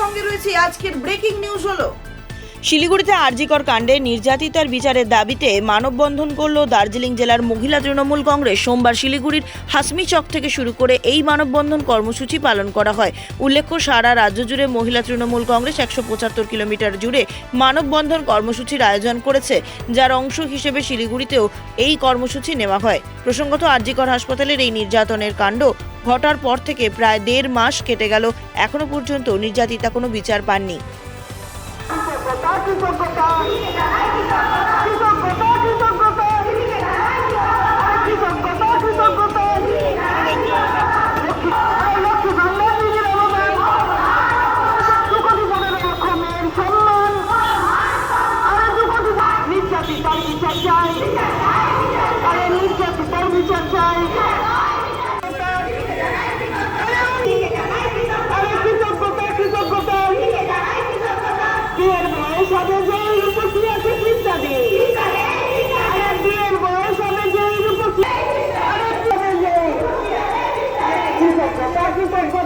সঙ্গে রয়েছে আজকের ব্রেকিং নিউজ হলো। শিলিগুড়িতে আরজিকর কাণ্ডে নির্যাতিতার বিচারের দাবিতে মানববন্ধন করল দার্জিলিং জেলার মহিলা তৃণমূল কংগ্রেস। সোমবার শিলিগুড়ির হাসমি চক থেকে শুরু করে এই মানববন্ধন কর্মসূচি পালন করা হয়। উল্লেখ্য, সারা রাজ্য জুড়ে মহিলা তৃণমূল কংগ্রেস একশো পঁচাত্তর কিলোমিটার জুড়ে মানববন্ধন কর্মসূচির আয়োজন করেছে, যার অংশ হিসেবে শিলিগুড়িতেও এই কর্মসূচি নেওয়া হয়। প্রসঙ্গত, আরজিকর হাসপাতালের এই নির্যাতনের কাণ্ড ঘটার পর থেকে প্রায় দেড় মাস কেটে গেল। এখনও পর্যন্ত নির্যাতিতা কোনো বিচার পাননি। কৃতজ্ঞতা কৃতজ্ঞতা হবে যে রূপসী আছে ইত্যাদি আরে বিয়ের বয়স হবে যে রূপসী কৃতজ্ঞতা কৃতজ্ঞতা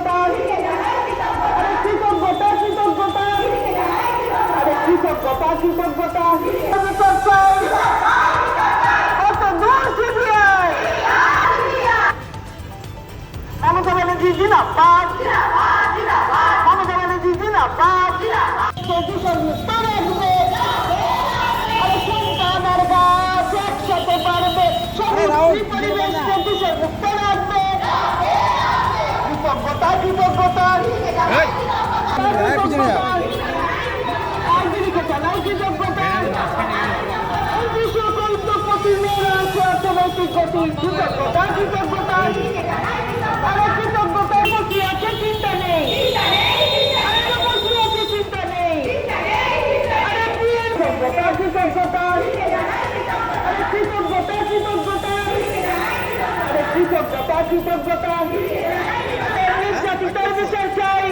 কৃতজ্ঞতা কৃতজ্ঞতা। বিশ্ব কল্পপতি মেয়েরা আছে অর্থনৈতিক গতি। কৃতজ্ঞতা কৃতজ্ঞতা। কৃতজ্ঞতা কৃতজ্ঞতা নির্যাতিতার বিচার চাই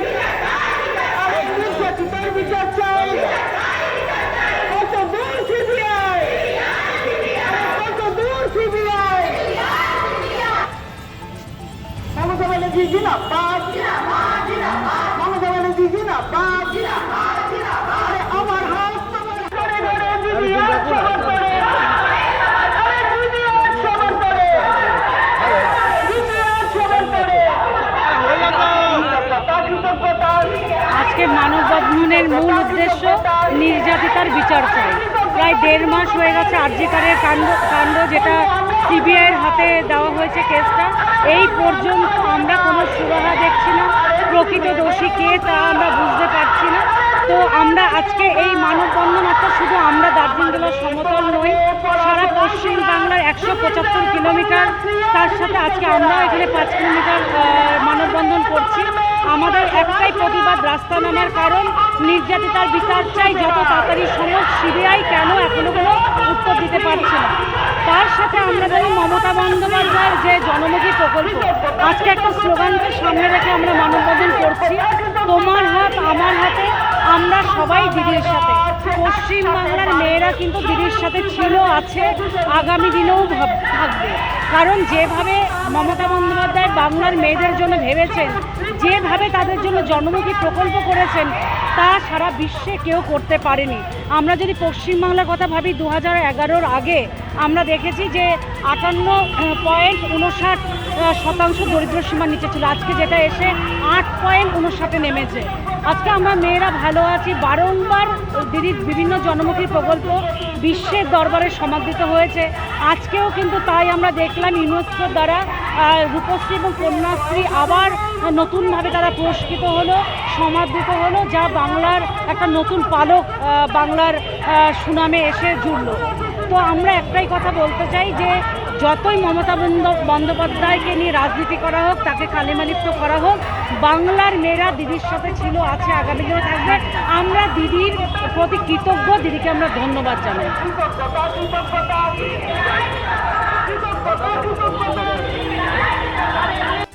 আরে নির্যাতিতার বিচার চাই কত দূর সিবিআই কত দূর সিবিআই মমতা ব্যানার্জি জিনাবাদ মমতা ব্যানার্জি জিনাবাদ আরে আমার হাত তোমার ঘরে ঘরে দিদি হাত সবার করে আরে দিদি হাত সবার করে দিদি হাত সবার করে কৃতজ্ঞতা কৃতজ্ঞতা আজকে মানববন্ধনের মূল উদ্দেশ্য নির্যাতিতার বিচার চাই প্রায় দেড় মাস হয়ে গেছে আরজিকারের কাণ্ড কাণ্ড যেটা সিবিআইয়ের হাতে দেওয়া হয়েছে কেসটা। এই পর্যন্ত আমরা কোনো সুরাহা দেখছি না। প্রকৃত দোষী কে তা আমরা বুঝতে পারছি না। তো আমরা আজকে এই মানববন্ধন শুধু আমরা দার্জিলিং জেলার সমতল নই, সারা পশ্চিম বাংলার একশো পঁচাত্তর কিলোমিটার। তার সাথে আজকে আমরাও এখানে পাঁচ কিলোমিটার মানববন্ধন করছি। আমাদের একটাই প্রতিবাদ রাস্তা নামার কারণ, নির্যাতিতার বিচার চাই, যত তাড়াতাড়ি সম্ভব সিবিআই কেন এখনও কোনো উত্তর দিতে পারছে না। তার সাথে আমরা জানি মমতা বন্দ্যোপাধ্যায়ের যে জনমুখী প্রকল্প, আজকে একটা স্লোগানকে সামনে রেখে আমরা মানববন্ধন পশ্চিম বাংলার মেয়েরা কিন্তু দিদির সাথে ছিল, আছে, আগামী দিনেও থাকবে। কারণ যেভাবে মমতা বন্দ্যোপাধ্যায় বাংলার মেয়েদের জন্য ভেবেছেন, যেভাবে তাদের জন্য জনমুখী প্রকল্প করেছেন, তা সারা বিশ্বে কেউ করতে পারেনি। আমরা যদি পশ্চিমবাংলার কথা ভাবি দু হাজার আগে আমরা দেখেছি যে আটান্ন পয়েন্ট উনষাট শতাংশ দরিদ্র সীমার নিচে ছিল। আজকে যেটা এসে আট পয়েন্ট উনষাটে নেমেছে। আজকে আমরা মেয়েরা ভালো আছি। বারংবার দিদির বিভিন্ন জনমুখী প্রকল্প বিশ্বের দরবারে সমাদৃত হয়েছে। আজকেও কিন্তু তাই আমরা দেখলাম ইউনেস্কোর দ্বারা রূপশ্রী এবং কন্যাশ্রী আবার নতুনভাবে তারা পুরস্কৃত হলো, সমাদৃত হলো, যা বাংলার একটা নতুন পালক বাংলার সুনামে এসে জুড়লো। তো আমরা একটাই কথা বলতে চাই যে যতই মমতা বন্দ- বন্দ্যোপাধ্যায়কে নিয়ে রাজনীতি করা হোক, তাকে কালিমালিপ্ত করা হোক, বাংলার মেয়েরা দিদির সাথে ছিল, আছে, আগামী দিনে থাকবে। আমরা দিদির প্রতি কৃতজ্ঞ, দিদিকে আমরা ধন্যবাদ জানাই।